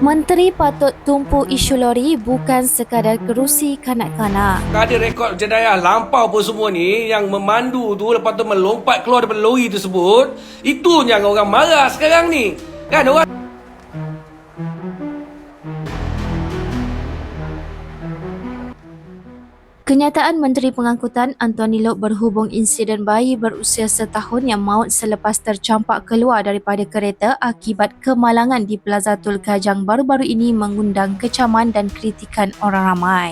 Menteri patut tumpu isu lori bukan sekadar kerusi kanak-kanak. Ada rekod jenayah lampau pun semua ni yang memandu tu lepas tu melompat keluar daripada lori tersebut. Itu yang orang marah sekarang ni. Kan orang Kenyataan Menteri Pengangkutan Anthony Lok berhubung insiden bayi berusia setahun yang maut selepas tercampak keluar daripada kereta akibat kemalangan di Plaza Tulkajang baru-baru ini mengundang kecaman dan kritikan orang ramai.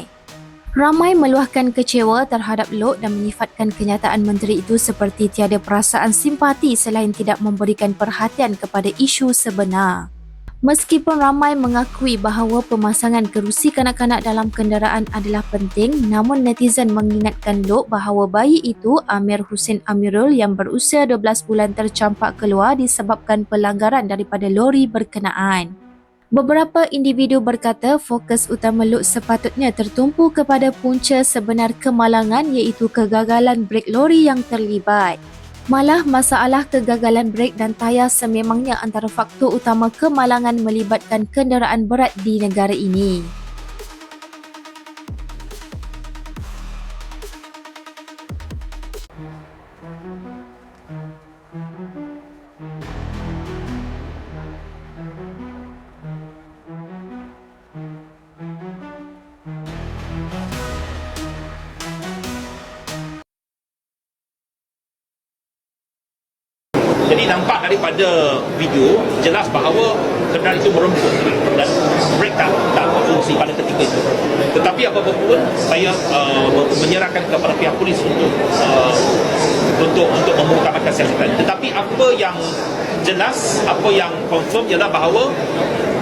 Ramai meluahkan kecewa terhadap Lok dan menyifatkan kenyataan menteri itu seperti tiada perasaan simpati selain tidak memberikan perhatian kepada isu sebenar. Meskipun ramai mengakui bahawa pemasangan kerusi kanak-kanak dalam kenderaan adalah penting, namun netizen mengingatkan Lok bahawa bayi itu Amir Hussein Amirul yang berusia 12 bulan tercampak keluar disebabkan pelanggaran daripada lori berkenaan. Beberapa individu berkata fokus utama Lok sepatutnya tertumpu kepada punca sebenar kemalangan iaitu kegagalan brek lori yang terlibat. Malah masalah kegagalan brek dan tayar sememangnya antara faktor utama kemalangan melibatkan kenderaan berat di negara ini. Jadi nampak daripada video jelas bahawa kenderaan itu meremput dan brake tak tak berfungsi pada ketika itu. Tetapi apa-apa pun saya uh, menyerahkan kepada pihak polis untuk uh, untuk untuk mengutamakan siasatan. Tetapi apa yang jelas, apa yang confirm ialah bahawa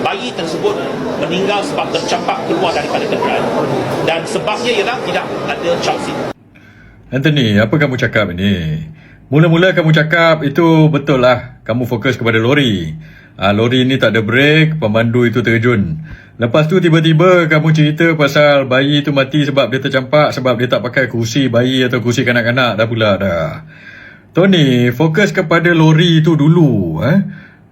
bayi tersebut meninggal sebab tercampak keluar daripada kenderaan dan sebabnya ialah tidak ada child seat. Anthony, apa kamu cakap ini? Mula-mula kamu cakap itu betul lah. Kamu fokus kepada lori. Ah, lori ni tak ada brake, pemandu itu terjun. Lepas tu tiba-tiba kamu cerita pasal bayi itu mati sebab dia tercampak, sebab dia tak pakai kursi bayi atau kursi kanak-kanak dah pula dah. Tony, fokus kepada lori itu dulu. Eh?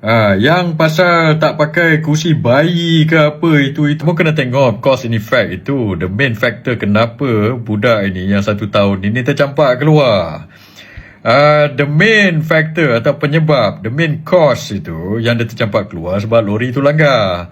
Ah, yang pasal tak pakai kursi bayi ke apa itu, itu kena tengok cause and effect itu. The main factor kenapa budak ini yang satu tahun ini tercampak keluar. Uh, the main factor atau penyebab, the main cause itu yang dia tercampak keluar sebab lori itu langgar.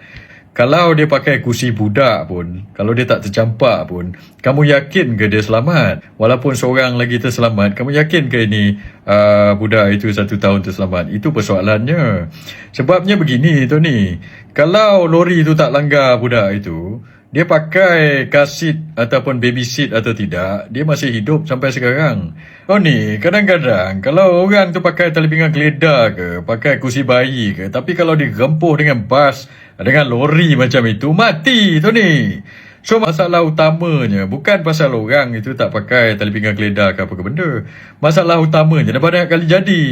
Kalau dia pakai kursi budak pun, kalau dia tak tercampak pun, kamu yakin ke dia selamat? Walaupun seorang lagi terselamat, kamu yakin ke ini uh, budak itu satu tahun terselamat? Itu persoalannya. Sebabnya begini, Tony. Kalau lori itu tak langgar budak itu, dia pakai car seat ataupun baby seat atau tidak, dia masih hidup sampai sekarang. Oh ni, kadang-kadang kalau orang tu pakai tali pinggang geledah ke, pakai kursi bayi ke, tapi kalau digempuh dengan bas, dengan lori macam itu, mati tu ni. So masalah utamanya bukan pasal orang itu tak pakai tali pinggang geledah ke apa ke benda. Masalah utamanya dah banyak kali jadi.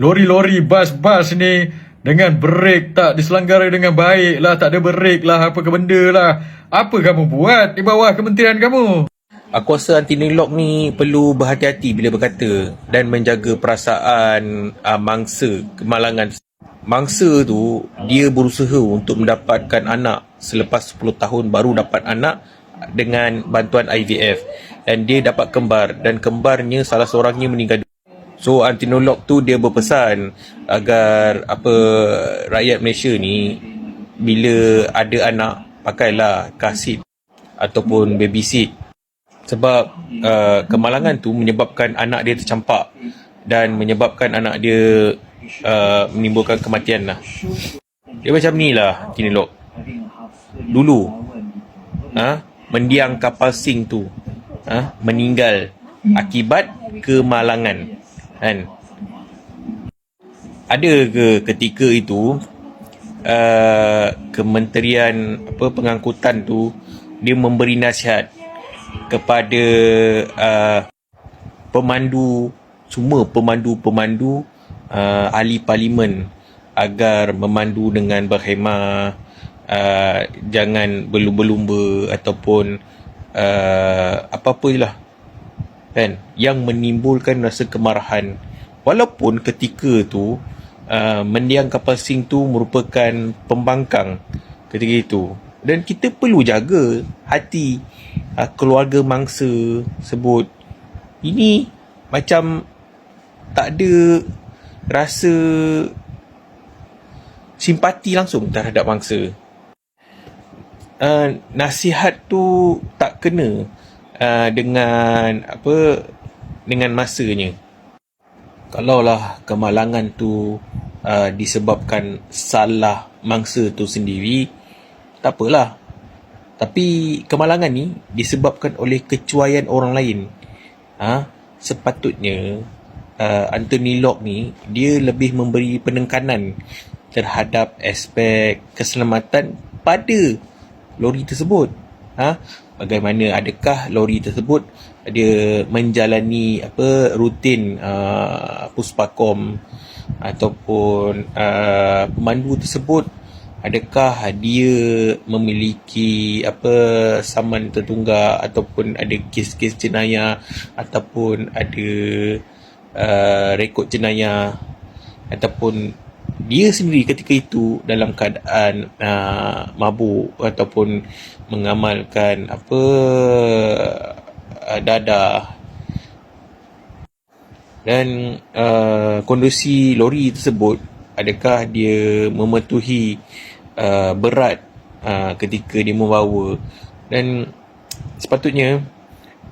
Lori-lori, bas-bas ni dengan brek tak diselanggarai dengan baik lah, tak ada brek lah, apa ke benda lah. Apa kamu buat di bawah kementerian kamu? Aku rasa anti lock ni perlu berhati-hati bila berkata dan menjaga perasaan uh, mangsa kemalangan. Mangsa tu dia berusaha untuk mendapatkan anak selepas 10 tahun baru dapat anak dengan bantuan IVF dan dia dapat kembar dan kembarnya salah seorangnya meninggal So antinolog tu dia berpesan agar apa rakyat Malaysia ni bila ada anak pakailah kasit ataupun baby seat sebab uh, kemalangan tu menyebabkan anak dia tercampak dan menyebabkan anak dia uh, menimbulkan kematian lah. Dia macam ni lah Kinilok. Dulu ha, mendiang kapal sing tu ha, meninggal akibat kemalangan kan? Ada ke ketika itu uh, kementerian apa pengangkutan tu dia memberi nasihat kepada uh, pemandu semua pemandu-pemandu uh, ahli parlimen agar memandu dengan berhemah uh, jangan berlumba-lumba ataupun uh, apa-apa lah kan yang menimbulkan rasa kemarahan walaupun ketika tu uh, mendiang kapal sing tu merupakan pembangkang ketika itu. Dan kita perlu jaga hati uh, keluarga mangsa sebut. Ini macam tak ada rasa simpati langsung terhadap mangsa. Uh, nasihat tu tak kena uh, dengan apa dengan masanya. Kalaulah kemalangan tu uh, disebabkan salah mangsa tu sendiri, tak apalah. Tapi kemalangan ni disebabkan oleh kecuaian orang lain. Ha? Sepatutnya uh, Anthony Locke ni dia lebih memberi penekanan terhadap aspek keselamatan pada lori tersebut. Ha? Bagaimana adakah lori tersebut dia menjalani apa rutin uh, puspakom ataupun uh, pemandu tersebut adakah dia memiliki apa saman tertunggak ataupun ada kes-kes jenayah ataupun ada uh, rekod jenayah ataupun dia sendiri ketika itu dalam keadaan uh, mabuk ataupun mengamalkan apa uh, dadah dan uh, kondisi lori tersebut adakah dia mematuhi uh, berat uh, ketika dia membawa? Dan sepatutnya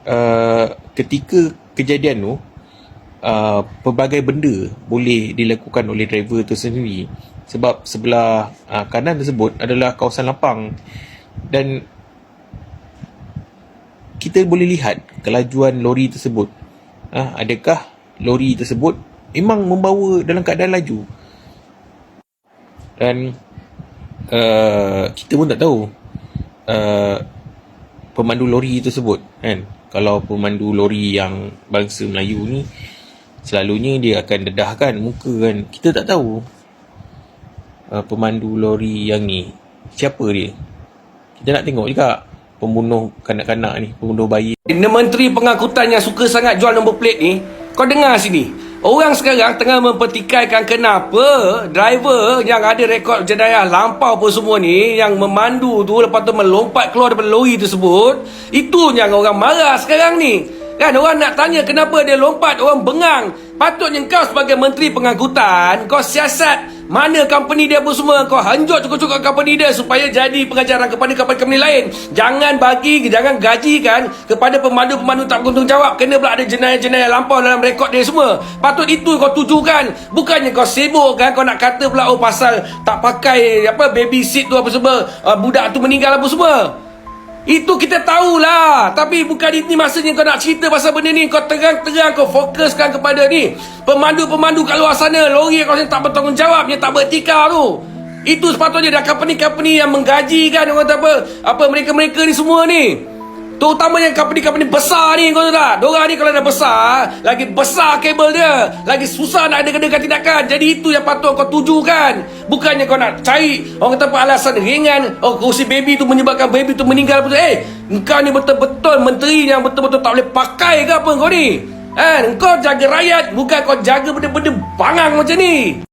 uh, ketika kejadian tu uh, pelbagai benda boleh dilakukan oleh driver tu sendiri. Sebab sebelah uh, kanan tersebut adalah kawasan lapang. Dan kita boleh lihat kelajuan lori tersebut. Uh, adakah lori tersebut memang membawa dalam keadaan laju? Dan uh, kita pun tak tahu uh, pemandu lori tersebut kan? Kalau pemandu lori yang bangsa Melayu ni selalunya dia akan dedahkan muka kan. Kita tak tahu uh, pemandu lori yang ni siapa dia? Kita nak tengok juga pembunuh kanak-kanak ni pembunuh bayi. Ini menteri pengangkutan yang suka sangat jual nombor plate ni, kau dengar sini. Orang sekarang tengah mempertikaikan kenapa driver yang ada rekod jenayah lampau pun semua ni yang memandu tu lepas tu melompat keluar daripada lori tersebut itu yang orang marah sekarang ni kan orang nak tanya kenapa dia lompat orang bengang. Patutnya kau sebagai menteri pengangkutan kau siasat mana company dia pun semua. Kau hanjut cukup-cukup company dia Supaya jadi pengajaran kepada company-company lain. Jangan bagi Jangan gajikan Kepada pemandu-pemandu tak bertanggung jawab. Kena pula ada jenayah-jenayah lampau Dalam rekod dia semua. Patut itu kau tujukan Bukannya kau sibuk kan? Kau nak kata pula Oh pasal tak pakai Apa baby seat tu apa semua uh, Budak tu meninggal apa semua itu kita tahulah. Tapi bukan ini masanya kau nak cerita pasal benda ni. Kau terang-terang kau fokuskan kepada ni. Pemandu-pemandu kat luar sana Lori yang kau tak bertanggungjawab Yang tak beretika tu. Itu sepatutnya dah company-company yang menggaji kan Orang apa Apa mereka-mereka ni semua ni Terutamanya company-company besar ni kau tahu tak? Diorang ni kalau dah besar Lagi besar kabel dia Lagi susah nak ada kedekan tindakan. Jadi itu yang patut kau tujukan. Bukannya kau nak cari Orang kata apa alasan ringan Oh kursi baby tu menyebabkan baby tu meninggal betul Eh Engkau ni betul-betul menteri yang betul-betul tak boleh pakai ke apa kau ni? Eh, kau jaga rakyat Bukan kau jaga benda-benda bangang macam ni